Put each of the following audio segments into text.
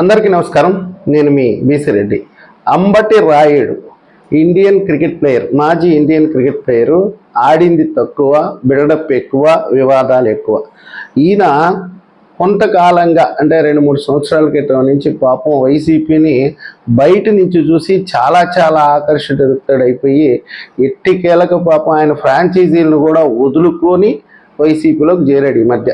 అందరికీ నమస్కారం. నేను మీ BC Reddy Ambati Rayudu Indian cricket player మాజీ ఇండియన్ క్రికెట్ ప్లేయరు ఆడింది తక్కువ బిల్డప్ ఎక్కువ వివాదాలు ఎక్కువ. ఈయన కొంతకాలంగా అంటే రెండు మూడు సంవత్సరాల క్రితం నుంచి పాపం వైసీపీని బయట నుంచి చూసి చాలా చాలా ఆకర్షితుడైపోయి ఎట్టి కీలక పాపం ఆయన ఫ్రాంచైజీలను కూడా వదులుకొని వైసీపీలోకి చేరాడు ఈ మధ్య.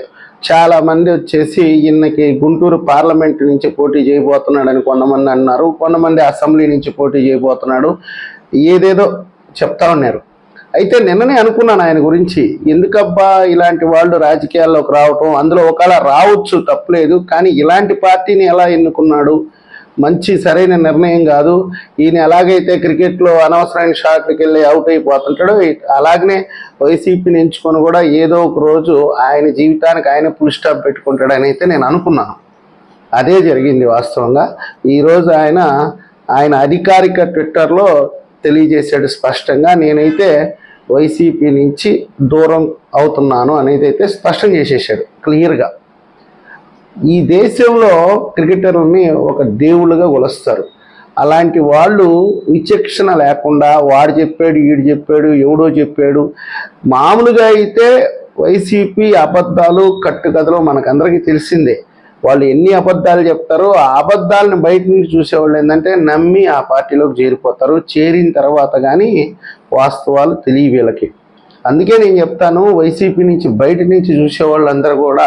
చాలా మంది వచ్చేసి ఈయనకి గుంటూరు పార్లమెంట్ నుంచి పోటీ చేయబోతున్నాడని కొంతమంది అన్నారు. కొంతమంది అసెంబ్లీ నుంచి పోటీ చేయబోతున్నాడు. ఏదేదో చెప్తా ఉన్నారు. అయితే నిన్ననే అనుకున్నాను ఆయన గురించి. ఎందుకబ్బా ఇలాంటి వాళ్ళు రాజకీయాల్లోకి రావటం అందులో ఒకవేళ రావచ్చు తప్పలేదు కానీ ఇలాంటి పార్టీని ఎలా ఎన్నుకున్నాడు? మంచి సరైన నిర్ణయం కాదు. ఈయన ఎలాగైతే క్రికెట్లో అనవసరమైన షాట్లకి వెళ్ళి అవుట్ అయిపోతుంటాడో అలాగనే వైసీపీని ఎంచుకొని కూడా ఏదో ఒక రోజు ఆయన జీవితానికి ఆయన ఫుల్ స్టాప్ పెట్టుకుంటాడని అయితే నేను అనుకున్నాను. అదే జరిగింది వాస్తవంగా. ఈరోజు ఆయన ఆయన అధికారిక ట్విట్టర్లో తెలియజేశాడు స్పష్టంగా నేనైతే వైసీపీ నుంచి దూరం అవుతున్నాను అనేది అయితే స్పష్టం చేసేసాడు క్లియర్గా ఈ దేశంలో క్రికెటర్ని ఒక దేవుళ్ళుగా కొలుస్తారు. అలాంటి వాళ్ళు విచక్షణ లేకుండా వాడు చెప్పాడు వీడు చెప్పాడు ఎవడో చెప్పాడు. మామూలుగా అయితే వైసీపీ అబద్ధాలు కట్టుకథలు మనకందరికీ తెలిసిందే. వాళ్ళు ఎన్ని అబద్ధాలు చెప్తారో ఆ అబద్ధాలను బయట నుంచి చూసేవాళ్ళు ఏంటంటే నమ్మి ఆ పార్టీలోకి చేరిపోతారు. చేరిన తర్వాత కానీ వాస్తవాలు తెలియ వీళ్ళకి. అందుకే నేను చెప్తాను వైసీపీ నుంచి బయట నుంచి చూసే వాళ్ళందరూ కూడా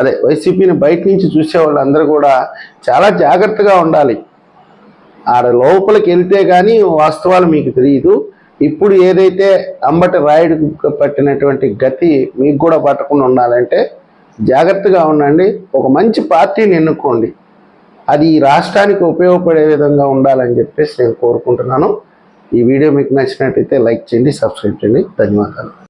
అదే వైసీపీని బయట నుంచి చూసే వాళ్ళందరూ కూడా చాలా జాగ్రత్తగా ఉండాలి. ఆడ లోపలికి వెళ్తే కానీ వాస్తవాలు మీకు తెలియదు ఇప్పుడు ఏదైతే అంబటి రాయుడు పట్టినటువంటి గతి మీకు కూడా పట్టకుండా ఉండాలంటే జాగ్రత్తగా ఉండండి. ఒక మంచి పార్టీని ఎన్నుకోండి. అది ఈ రాష్ట్రానికి ఉపయోగపడే విధంగా ఉండాలని చెప్పేసి నేను కోరుకుంటున్నాను. ఈ వీడియో మీకు నచ్చినట్టయితే లైక్ చేయండి సబ్స్క్రైబ్ చేయండి. ధన్యవాదాలు.